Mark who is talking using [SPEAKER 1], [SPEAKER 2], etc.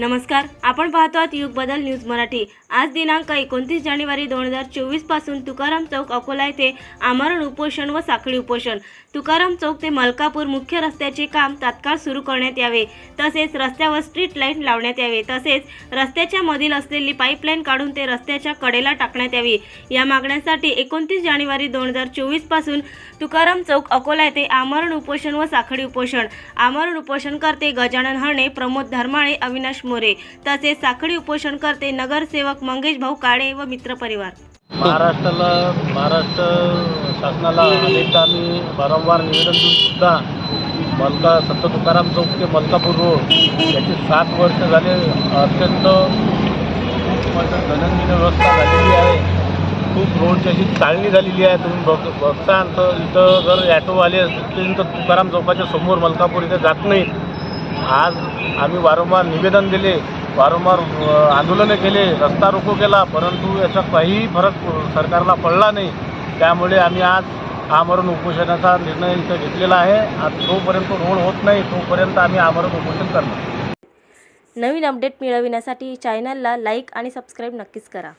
[SPEAKER 1] नमस्कार आपण पाहतो आहात युग बदल न्यूज मराठी. आज दिनांक एकोणतीस जानेवारी दोन हजार चोवीसपासून तुकाराम चौक अकोला येथे आमरण उपोषण व साखळी उपोषण. तुकाराम चौक ते मलकापूर मुख्य रस्त्याचे काम तात्काळ सुरू करण्यात यावे. तसेच रस्त्यावर स्ट्रीट लाइट लावण्यात यावे. तसेच रस्त्याच्या मधील असलेली पाईपलाईन काढून ते रस्त्याच्या कडेला टाकण्यात यावी. या मागण्यांसाठी एकोणतीस जानेवारी दोन हजार चोवीसपासून तुकाराम चौक अकोला येथे आमरण उपोषण व साखळी उपोषण. आमरण उपोषण करते गजानन हरणे प्रमोद धर्माळे अविनाश मोरे. तसेच साखळी उपोषण करते नगरसेवक मंगेश भाऊ काळे व मित्रपरिवार
[SPEAKER 2] महाराष्ट्राला महाराष्ट्र शासनाला अनेकदा आम्ही वारंवार निवेदन देऊन सुद्धा मलका संत तुकाराम चौक ते मलकापूर रोड याचे सात वर्ष झाले अत्यंत खूप दैनंदिन व्यवस्था झालेली आहे. खूप रोडची अशी चालणी झालेली आहे. तुम्ही बघ बघता तर इथं जर ॲटोवाले असतील तर तुकाराम चौकाच्या समोर मलकापूर इथे जात नाहीत. आज आम्ही वारंवार निवेदन दिले वारंवार आंदोलनं केले रस्ता रोको केला परंतु याचा काहीही फरक सरकारला पडला नाही. त्यामुळे आम्ही आज आमरण उपोषणाचा निर्णय इथं घेतलेला आहे. आज जोपर्यंत रोड होत नाही तोपर्यंत आम्ही आमरण उपोषण करणार.
[SPEAKER 1] नवीन अपडेट मिळविण्यासाठी चॅनलला लाईक आणि सबस्क्राईब नक्कीच करा.